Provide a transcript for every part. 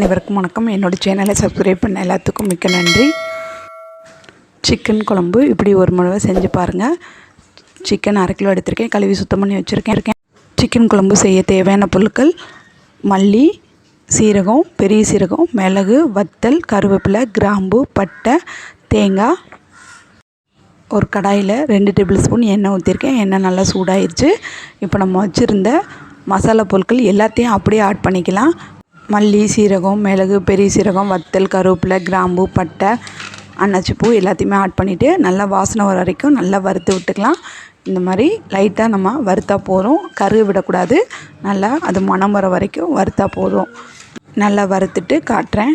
அனைவருக்கும் வணக்கம். என்னோடய சேனலை சப்ஸ்கிரைப் பண்ண எல்லாத்துக்கும் மிக்க நன்றி. சிக்கன் குழம்பு இப்படி ஒரு முறை செஞ்சு பாருங்கள் சிக்கன் அரை கிலோ எடுத்திருக்கேன். கழுவி சுத்தம் பண்ணி வச்சுருக்கேன். இருக்கேன் சிக்கன் குழம்பு செய்ய தேவையான பொருட்கள் மல்லி சீரகம் பெரிய சீரகம் மிளகு வத்தல் கருவேப்பிலை கிராம்பு பட்டை தேங்காய். ஒரு கடாயில் ரெண்டு டேபிள் ஸ்பூன் எண்ணெய் ஊற்றிருக்கேன் எண்ணெய் நல்லா சூடாயிடுச்சு இப்போ நம்ம வச்சுருந்த மசாலா பொருட்கள் எல்லாத்தையும் அப்படியே ஆட் பண்ணிக்கலாம். மல்லி சீரகம் மிளகு பெரிய சீரகம் வத்தல் கருவேப்பிலை கிராம்பு பட்டை அன்னாச்சிப்பூ எல்லாத்தையுமே ஆட் பண்ணிவிட்டு நல்லா வாசனை வர வரைக்கும் நல்லா வறுத்து விட்டுக்கலாம். இந்த மாதிரி லைட்டாக நம்ம வறுத்தா போதும். கருக விடக்கூடாது. நல்லா அது மணம் வர வரைக்கும் வறுத்தா போதும். நல்லா வறுத்துட்டு காட்டுறேன்.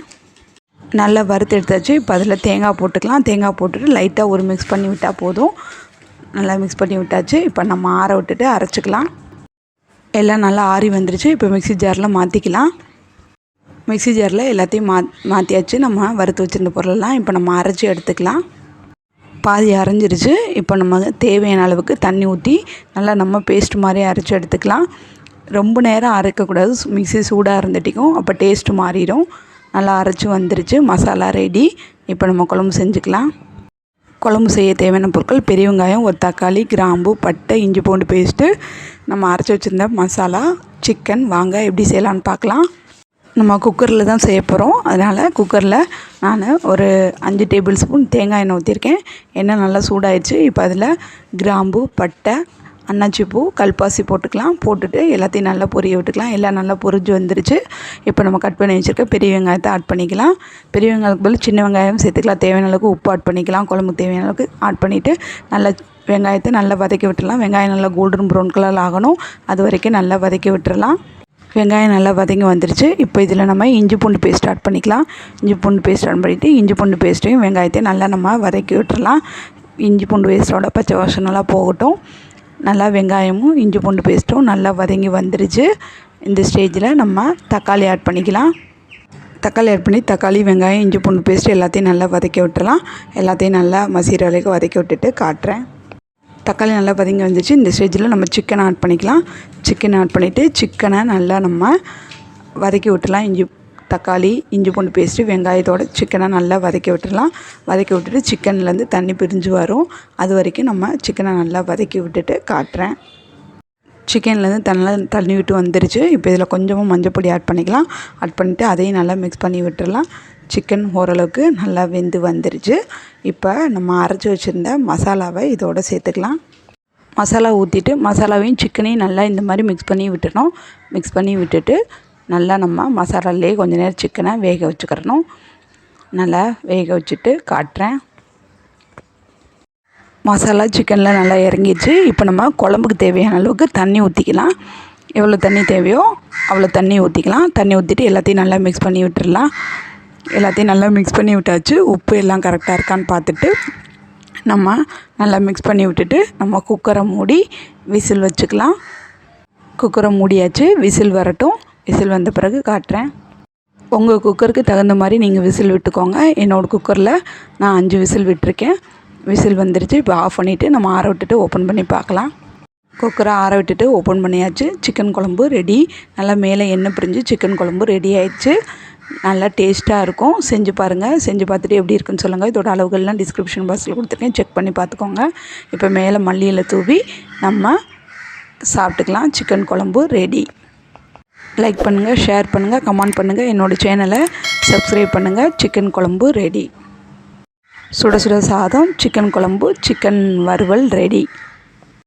நல்லா வறுத்து எடுத்தாச்சு. இப்போ அதில் தேங்காய் போட்டுக்கலாம். தேங்காய் போட்டுட்டு லைட்டாக ஒரு மிக்ஸ் பண்ணி விட்டால் போதும். நல்லா மிக்ஸ் பண்ணி விட்டாச்சு. இப்போ நம்ம ஆற விட்டுட்டு அரைச்சிக்கலாம். எல்லாம் நல்லா ஆறி வந்துருச்சு. இப்போ மிக்ஸி ஜாரில் மாற்றிக்கலாம் மிக்ஸி ஜாரில் எல்லாத்தையும் மா மாற்றியாச்சு நம்ம வறுத்து வச்சுருந்த பொருளெல்லாம் இப்போ நம்ம அரைச்சி எடுத்துக்கலாம். பாதி அரைஞ்சிருச்சு. இப்போ நம்ம தேவையான அளவுக்கு தண்ணி ஊற்றி நல்லா நம்ம பேஸ்ட் மாதிரி அரைச்சி எடுத்துக்கலாம். ரொம்ப நேரம் அரைக்கக்கூடாது. மிக்ஸி சூடாக இருந்துட்டிக்கும். அப்போ டேஸ்ட்டு மாறிடும். நல்லா அரைச்சி வந்துருச்சு. மசாலா ரெடி இப்போ நம்ம குழம்பு செஞ்சுக்கலாம். குழம்பு செய்ய தேவையான பொருட்கள் பெரிய வெங்காயம் ஒரு தக்காளி கிராம்பு பட்டை இஞ்சி பூண்டு பேஸ்ட்டு நம்ம அரைச்சி வச்சுருந்த மசாலா சிக்கன் வாங்க எப்படி செய்யலான்னு பார்க்கலாம். நம்ம குக்கரில் தான் செய்ய போகிறோம் அதனால் குக்கரில் நான் ஒரு அஞ்சு டேபிள் ஸ்பூன் தேங்காய் எண்ணெய் ஊற்றிருக்கேன் எண்ணெய் நல்லா சூடாயிடுச்சு. இப்போ அதில் கிராம்பு பட்டை அன்னாச்சி பூ கல்பாசி போட்டுக்கலாம். போட்டுட்டு எல்லாத்தையும் நல்லா பொரிய விட்டுக்கலாம். எல்லாம் நல்லா பொரிஞ்சு வந்துருச்சு. இப்போ நம்ம கட் பண்ணி வச்சுருக்க பெரிய வெங்காயத்தை ஆட் பண்ணிக்கலாம். பெரிய வெங்காயத்துக்கு பதில் சின்ன வெங்காயம் சேர்த்துக்கலாம். தேவையான அளவுக்கு உப்பு ஆட் பண்ணிக்கலாம். குழம்புக்கு தேவையான அளவுக்கு ஆட் பண்ணிவிட்டு நல்லா வெங்காயத்தை நல்லா வதக்கி விட்டுடலாம். வெங்காயம் நல்லா கோல்டன் ப்ரௌன் கலர் ஆகணும். அது வரைக்கும் நல்லா வதக்கி விட்டுறலாம் வெங்காயம் நல்லா வதங்கி வந்துருச்சு. இப்போ இதில் நம்ம இஞ்சி பூண்டு பேஸ்ட் ஆட் பண்ணிக்கலாம். இஞ்சி பூண்டு பேஸ்ட் ஆட் பண்ணிவிட்டு இஞ்சி பூண்டு பேஸ்ட்டையும் வெங்காயத்தையும் நல்லா நம்ம வதக்கி விட்டுறலாம். இஞ்சி பூண்டு பேஸ்ட்டோட பச்சை வாசனெல்லாம் போகட்டும். நல்லா வெங்காயமும் இஞ்சி பூண்டு பேஸ்ட்டும் நல்லா வதங்கி வந்துருச்சு. இந்த ஸ்டேஜில் நம்ம தக்காளி ஆட் பண்ணிக்கலாம். தக்காளி ஆட் பண்ணி தக்காளி வெங்காயம் இஞ்சி பூண்டு பேஸ்ட் எல்லாத்தையும் நல்லா வதக்கி விட்டுலாம் எல்லாத்தையும் நல்லா மசீர வரைக்கும் வதக்கி விட்டுட்டு காட்டுறேன். தக்காளி நல்லா வதங்கி வந்துச்சு. இந்த ஸ்டேஜில் நம்ம சிக்கனை ஆட் பண்ணிக்கலாம். சிக்கனை ஆட் பண்ணிவிட்டு சிக்கனை நல்லா நம்ம வதக்கி விட்டுலாம் இஞ்சி தக்காளி இஞ்சி பூண்டு பேஸ்ட்டு வெங்காயத்தோட சிக்கனை நல்லா வதக்கி விட்டுடலாம். வதக்கி விட்டுட்டு சிக்கன்லேருந்து தண்ணி பிரிஞ்சு வரும். அது வரைக்கும் நம்ம சிக்கனை நல்லா வதக்கி விட்டுட்டு காட்டுறேன். சிக்கன்லேருந்து தண்ணி தண்ணி விட்டு வந்துருச்சு. இப்போ இதில் கொஞ்சமாக மஞ்சள் பொடி ஆட் பண்ணிக்கலாம். ஆட் பண்ணிவிட்டு அதையும் நல்லா மிக்ஸ் பண்ணி விட்டுடலாம். சிக்கன் ஓரளவுக்கு நல்லா வெந்து வந்துருச்சு. இப்போ நம்ம அரைச்சி வச்சுருந்த மசாலாவை இதோடு சேர்த்துக்கலாம். மசாலா ஊற்றிட்டு மசாலாவையும் சிக்கனையும் நல்லா இந்த மாதிரி மிக்ஸ் பண்ணி விட்டுடணும். மிக்ஸ் பண்ணி விட்டுட்டு நல்லா நம்ம மசாலாலே கொஞ்சம் நேரம் சிக்கனை வேக வச்சுக்கிறணும். நல்லா வேக வச்சுட்டு காட்டுறேன். மசாலா சிக்கனில் நல்லா இறங்கிடுச்சு. இப்போ நம்ம குழம்புக்கு தேவையான அளவுக்கு தண்ணி ஊற்றிக்கலாம் எவ்வளோ தண்ணி தேவையோ அவ்வளோ தண்ணி ஊற்றிக்கலாம் தண்ணி ஊற்றிட்டு எல்லாத்தையும் நல்லா மிக்ஸ் பண்ணி விட்டுடலாம் எல்லாத்தையும் நல்லா மிக்ஸ் பண்ணி விட்டாச்சு. உப்பு எல்லாம் கரெக்டாக இருக்கான்னு பார்த்துட்டு நம்ம நல்லா மிக்ஸ் பண்ணி விட்டுட்டு நம்ம குக்கரை மூடி விசில் வச்சுக்கலாம். குக்கரை மூடியாச்சு. விசில் வரட்டும். விசில் வந்த பிறகு காட்டுறேன். உங்கள் குக்கருக்கு தகுந்த மாதிரி நீங்கள் விசில் விட்டுக்கோங்க. என்னோடய குக்கரில் நான் அஞ்சு விசில் விட்டுருக்கேன். விசில் வந்துருச்சு. இப்போ ஆஃப் பண்ணிவிட்டு நம்ம ஆற விட்டுட்டு ஓப்பன் பண்ணி பார்க்கலாம். குக்கரை ஆற விட்டுட்டு ஓப்பன் பண்ணியாச்சு. சிக்கன் குழம்பு ரெடி நல்லா மேலே எண்ணெய் பிரிஞ்சு சிக்கன் குழம்பு ரெடி ஆயிடுச்சு. நல்லா டேஸ்ட்டாக இருக்கும். செஞ்சு பாருங்கள் செஞ்சு பார்த்துட்டு எப்படி இருக்குன்னு சொல்லுங்கள் இதோட அளவுகள்லாம் டிஸ்கிரிப்ஷன் பாக்ஸில் கொடுத்துருக்கேன். செக் பண்ணி பார்த்துக்கோங்க. இப்போ மேலே மல்லியில் தூவி நம்ம சாப்பிட்டுக்கலாம். சிக்கன் குழம்பு ரெடி லைக் பண்ணுங்கள் ஷேர் பண்ணுங்கள் கமெண்ட் பண்ணுங்கள் என்னோடய சேனலை சப்ஸ்கிரைப் பண்ணுங்கள் சிக்கன் குழம்பு ரெடி சுட சுட சாதம் சிக்கன் குழம்பு சிக்கன் வறுவல் ரெடி